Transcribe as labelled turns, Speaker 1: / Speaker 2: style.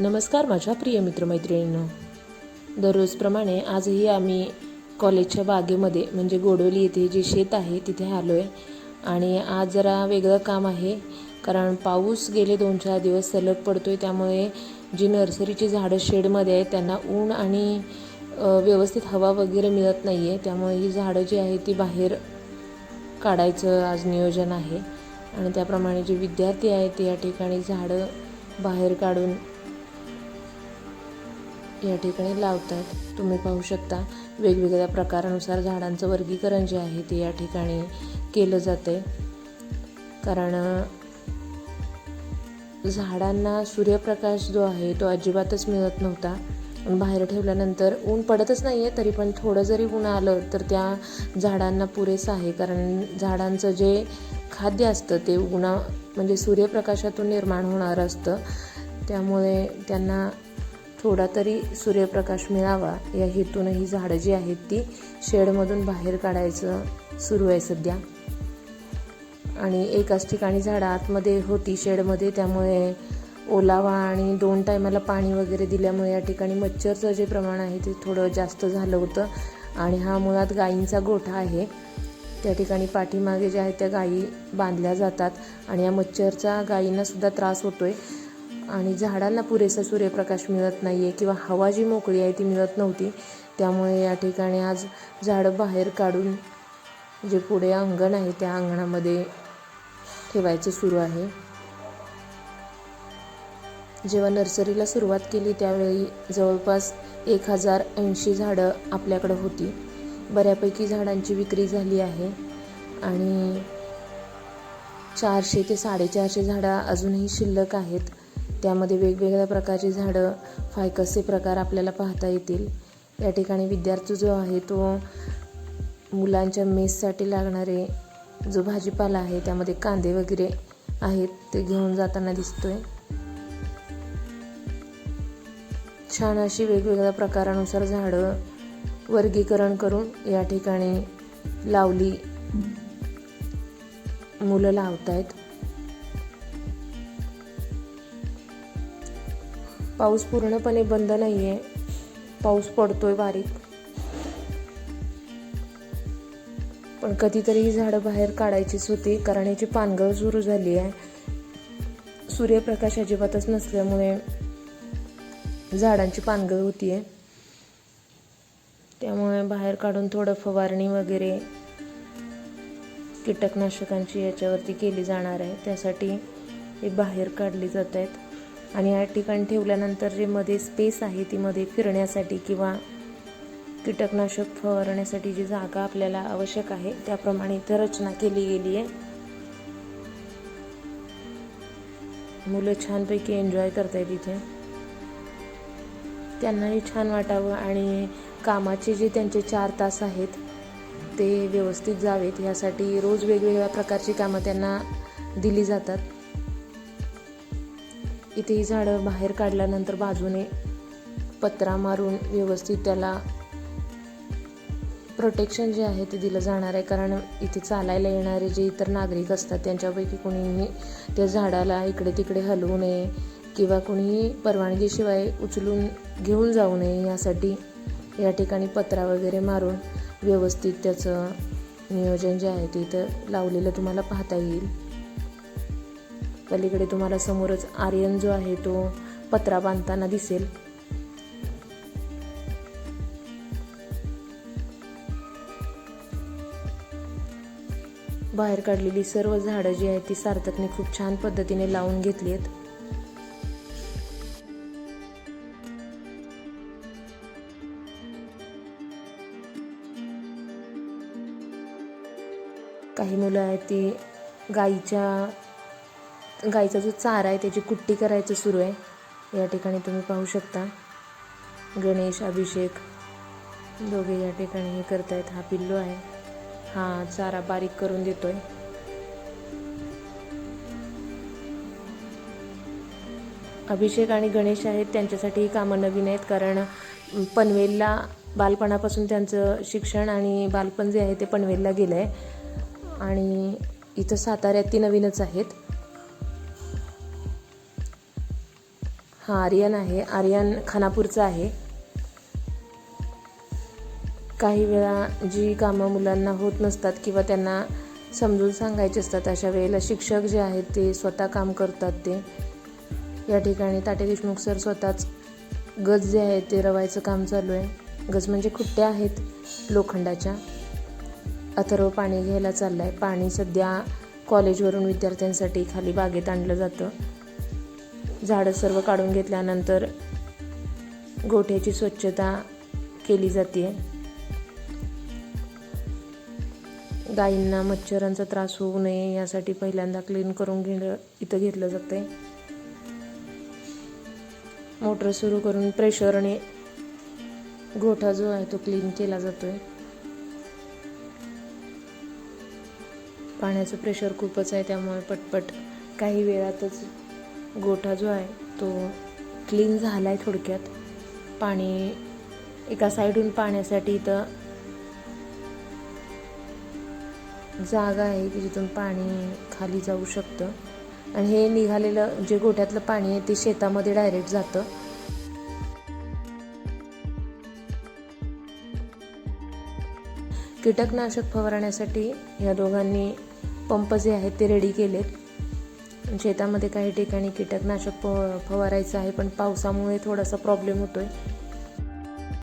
Speaker 1: नमस्कार माझ्या प्रिय मित्रमैत्रिणींनो. दररोजप्रमाणे आजही आम्ही कॉलेजच्या बागेमध्ये म्हणजे गोडवली येथे जे शेत आहे तिथे आलो आहे आणि आज जरा वेगळं काम आहे कारण पाऊस गेले दोन चार दिवस सलग पडतो आहे त्यामुळे जी नर्सरीची झाडं शेडमध्ये आहेत त्यांना ऊन आणि व्यवस्थित हवा वगैरे मिळत नाही आहे त्यामुळे ही झाडं जी आहे ती बाहेर काढायचं आज नियोजन आहे. आणि त्याप्रमाणे जे विद्यार्थी आहेत ते या ठिकाणी झाडं बाहेर काढून या ठिकाणी लावतात. तुम्ही पाहू शकता वेगवेगळ्या प्रकारानुसार झाडांचं वर्गीकरण जे आहे ते या ठिकाणी केलं जातं कारण झाडांना सूर्यप्रकाश जो आहे तो अजिबातच मिळत नव्हता. बाहेर ठेवल्यानंतर ऊन पडतच नाही आहे तरी पण थोडं जरी ऊन आलं तर त्या झाडांना पुरेसं आहे. कारण झाडांचं जे खाद्य असतं ते उन्हा म्हणजे सूर्यप्रकाशातून निर्माण होणारं असतं. त्यामुळे त्यांना थोडा तरी सूर्यप्रकाश मिळावा. या हेतूनही झाडं जी आहेत ती शेडमधून बाहेर काढायचं सुरू आहे सध्या. आणि एकाच ठिकाणी झाडं आतमध्ये होती शेडमध्ये त्यामुळे ओलावा आणि दोन टायमाला पाणी वगैरे दिल्यामुळे या ठिकाणी मच्छरचं जे प्रमाण आहे ते थोडं जास्त झालं होतं. आणि हा मुळात गायींचा गोठा आहे. त्या ठिकाणी पाठीमागे ज्या आहेत त्या गायी बांधल्या जातात. आणि या मच्छरचा गायींनासुद्धा त्रास होतो आहे आणि झाडांना पुरेसा सूर्यप्रकाश मिळत नाही आहे किंवा हवा जी मोकळी आहे ती मिळत नव्हती. त्यामुळे या ठिकाणी आज झाडं बाहेर काढून जे पुढे अंगण आहे त्या अंगणामध्ये ठेवायचं सुरू आहे. जेव्हा नर्सरीला सुरुवात केली त्यावेळी जवळपास एक हजार ऐंशी झाडं आपल्याकडं होती. बऱ्यापैकी झाडांची विक्री झाली आहे आणि चारशे ते साडेचारशे झाडं अजूनही शिल्लक आहेत. त्यामध्ये वेगवेगळ्या प्रकारची झाडं फायकसचे प्रकार आपल्याला पाहता येतील. या ठिकाणी विद्यार्थी जो आहे तो मुलांच्या मेससाठी लागणारे जो भाजीपाला आहे त्यामध्ये कांदे वगैरे आहेत ते घेऊन जाताना दिसतोय. छान अशी वेगवेगळ्या प्रकारानुसार झाडं वर्गीकरण करून या ठिकाणी लावली मुलं लावत पाऊस पूर्णपणे बंद नाही आहे पाऊस पडतोय बारीक पण कधीतरी ही झाडं बाहेर काढायचीच होती कारण याची पानगळ सुरू झाली आहे सूर्यप्रकाश अजिबातच नसल्यामुळे झाडांची पानगळ होती आहे त्यामुळे बाहेर काढून थोडं फवारणी वगैरे कीटकनाशकांची याच्यावरती केली जाणार आहे. त्यासाठी हे बाहेर काढली जात आहेत. आणि या ठिकाणी ठेवल्यानंतर जे मध्ये स्पेस आहे ती मध्ये फिरण्यासाठी किंवा कीटकनाशक फवारण्यासाठी जी जागा आपल्याला आवश्यक आहे त्याप्रमाणे इथं रचना केली गेली आहे. मुलं छानपैकी एन्जॉय करतायत इथे. त्यांनाही छान वाटावं आणि कामाचे जे त्यांचे चार तास आहेत ते व्यवस्थित जावेत. यासाठी रोज वेगवेगळ्या प्रकारची कामं त्यांना दिली जातात. कितीही झाडं बाहेर काढल्यानंतर बाजूने पत्रा मारून व्यवस्थित त्याला प्रोटेक्शन जे आहे ते दिलं जाणार आहे. कारण इथे चालायला येणारे जे इतर नागरिक असतात त्यांच्यापैकी कोणीही त्या झाडाला इकडे तिकडे हलवू नये किंवा कोणीही परवानगीशिवाय उचलून घेऊन जाऊ नये. यासाठी या ठिकाणी पत्रा वगैरे मारून व्यवस्थित त्याचं नियोजन जे आहे ते इथं लावलेलं तुम्हाला पाहता येईल. पलीकडे तुम्हाला समोरच आर्यन जो आहे तो पत्रा बांधताना दिसेल. बाहेर काढलेली सर्व झाडं जी आहेत ती सार्थकने खूप छान पद्धतीने लावून घेतली आहेत काही मुलं आहेत ती गाईच्या गाईचा जो चारा आहे त्याची कुट्टी करायचं सुरू आहे. या ठिकाणी तुम्ही पाहू शकता. गणेश अभिषेक दोघे या ठिकाणी हे करतायत. हा पिल्लू आहे. हा चारा बारीक करून देतोय. अभिषेक आणि गणेश आहेत त्यांच्यासाठी ही कामं नवीन आहेत कारण पनवेलला बालपणापासून त्यांचं शिक्षण आणि बालपण जे आहे ते पनवेलला गेलं आहे आणि इथं साताऱ्यात ती नवीनच आहेत. हा आर्यन आहे. आर्यन खानापूरचा आहे. काही वेळा जी कामं मुलांना होत नसतात किंवा त्यांना समजून सांगायचे असतात अशा वेळेला शिक्षक जे आहेत ते स्वतः काम करतात ते. या ठिकाणी ताटे देशमुख सर स्वतःच गज जे आहे ते रवायचं काम चालू आहे. गज म्हणजे खुट्ट्या आहेत लोखंडाच्या. अथर्व पाणी घ्यायला चाललं आहे पाणी सध्या कॉलेजवरून विद्यार्थ्यांसाठी खाली बागेत आणलं जातं. झाडं सर्व काढून घेतल्यानंतर गोठ्याची स्वच्छता केली जाते. गायींना मच्छरांचा त्रास होऊ नये यासाठी पहिल्यांदा क्लीन करून घेणं इथं घेतलं जातं आहे मोटर सुरू करून प्रेशरने गोठा जो आहे तो क्लीन केला जातोय. पाण्याचं प्रेशर खूपच आहे त्यामुळे पटपट काही वेळातच गोठा जो आहे तो क्लीन झाला आहे थोडक्यात. पाणी एका साईडहून पाण्यासाठी इथं जागा आहे की जिथून पाणी खाली जाऊ शकतं. आणि हे निघालेलं जे गोठ्यातलं पाणी आहे ते शेतामध्ये डायरेक्ट जातं. कीटकनाशक फवारण्यासाठी या दोघांनी पंप जे आहेत ते रेडी केलेत. शेतामध्ये काही ठिकाणी कीटकनाशक फ फवारायचं आहे पण पावसामुळे थोडासा प्रॉब्लेम होतो आहे